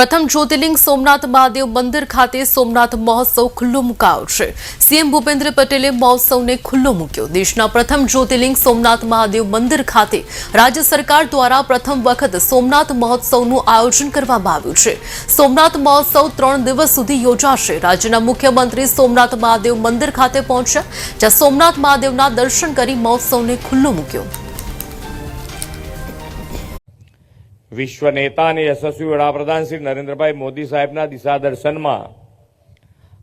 પ્રથમ જ્યોતિર્લિંગ સોમનાથ મહાદેવ મંદિર ખાતે સોમનાથ મહોત્સવ ખુલ્લો મુકાયો છે. સીએમ ભૂપેન્દ્ર પટેલે મહોત્સવને ખુલ્લો મૂક્યો. દેશના પ્રથમ જ્યોતિર્લિંગ સોમનાથ મહાદેવ મંદિર ખાતે રાજ્ય સરકાર દ્વારા પ્રથમ વખત સોમનાથ મહોત્સવનું આયોજન કરવામાં આવ્યું છે. સોમનાથ મહોત્સવ ત્રણ દિવસ સુધી યોજાશે. રાજ્યના મુખ્યમંત્રી સોમનાથ મહાદેવ મંદિર ખાતે પહોંચ્યા, જ્યાં સોમનાથ મહાદેવના દર્શન કરી મહોત્સવને ખુલ્લો મૂક્યો. વિશ્વ નેતા અને યશસ્વી વડાપ્રધાન શ્રી નરેન્દ્રભાઈ મોદી સાહેબના દિશા દર્શનમાં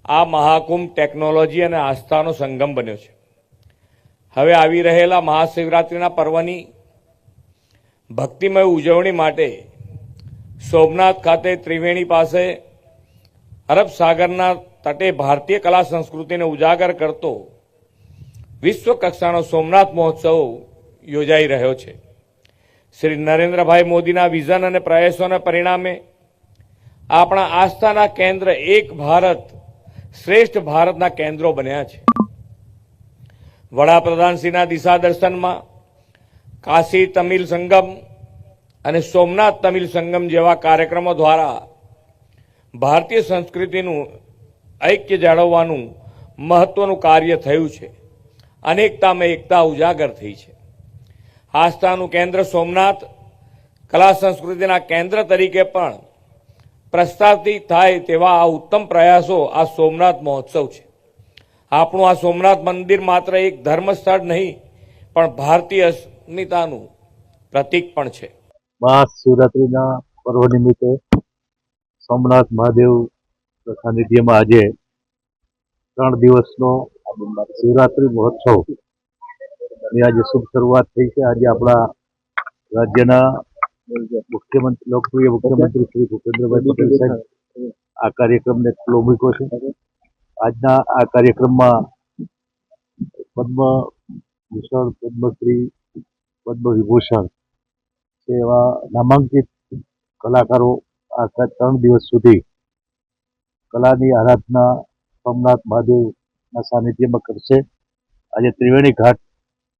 આ મહાકુંભ ટેકનોલોજી અને આસ્થાનો સંગમ બન્યો છે. હવે આવી રહેલા મહાશિવરાત્રિના પર્વની ભક્તિમય ઉજવણી માટે સોમનાથ ખાતે ત્રિવેણી પાસે અરબ સાગરના તટે ભારતીય કલા સંસ્કૃતિને ઉજાગર કરતો વિશ્વ કક્ષાનો સોમનાથ મહોત્સવ યોજાઈ રહ્યો છે. શ્રી નરેન્દ્રભાઈ મોદીના વિઝન અને પ્રયાસોના પરિણામે આપણા આસ્થાના કેન્દ્ર એક ભારત શ્રેષ્ઠ ભારતના કેન્દ્રો બન્યા છે. વડાપ્રધાનશ્રીના દિશા દર્શનમાં કાશી તમિલ સંગમ અને સોમનાથ તમિલ સંગમ જેવા કાર્યક્રમો દ્વારા ભારતીય સંસ્કૃતિનું ઐક્ય જાળવવાનું મહત્વનું કાર્ય થયું છે. અનેકતામાં એકતા ઉજાગર થઈ છે. આસ્થાનું કેન્દ્ર સોમનાથ, કલા સંસ્કૃતિના કેન્દ્ર તરીકે પણ પ્રસ્થાપિત થાય તેવા આ ઉત્તમ પ્રયાસો આ સોમનાથ મહોત્સવ છે. આપણું આ સોમનાથ મંદિર માત્ર એક ધર્મસ્થળ નહીં, પણ ભારતીય અસ્મિતાનું પ્રતીક પણ છે. મહાશિવરાત્રિના પર્વ નિમિત્તે સોમનાથ મહાદેવ સાનિધ્યમાં આજે ત્રણ દિવસનો શિવરાત્રિ મહોત્સવ ની આજે શુભ શરૂઆત થઈ છે. આજે આપણા રાજ્યના મુખ્યમંત્રી, લોકપ્રિય મુખ્યમંત્રી શ્રી ભૂપેન્દ્રભાઈ પટેલ સાહેબ આ કાર્યક્રમને ખુલ્લો મૂક્યો છે. આજના આ કાર્યક્રમમાં પદ્મ ભૂષણ, પદ્મશ્રી પદ્મ વિભૂષણ એવા નામાંકિત કલાકારો આખા ત્રણ દિવસ સુધી કલાની આરાધના સોમનાથ મહાદેવના સાનિધ્યમાં કરશે. આજે ત્રિવેણી ઘાટ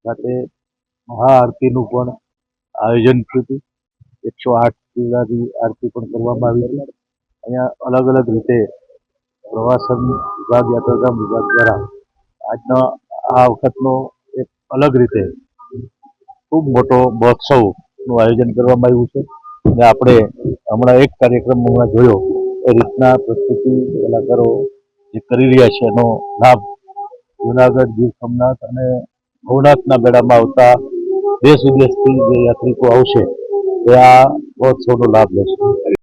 ખાતે મહાઆરતીનું પણ આયોજન થયું હતું. એકસો આઠ આરતી પણ કરવામાં આવી હતી. અહીંયા અલગ અલગ રીતે પ્રવાસન વિભાગ યાત્રાધામ વિભાગ દ્વારા આજનો આ વખતનો એક અલગ રીતે ખૂબ મોટો મહોત્સવનું આયોજન કરવામાં આવ્યું છે. અને આપણે હમણાં એક કાર્યક્રમ હમણાં જોયો. એ રીતના પ્રસ્તુતિ કલાકારો જે કરી રહ્યા છે એનો લાભ જુનાગઢ ગીર સોમનાથ અને ભવનાથના મેળામાં આવતા દેશ વિદેશથી જે યાત્રિકો આવશે એ આ મહોત્સવનો લાભ લેશે.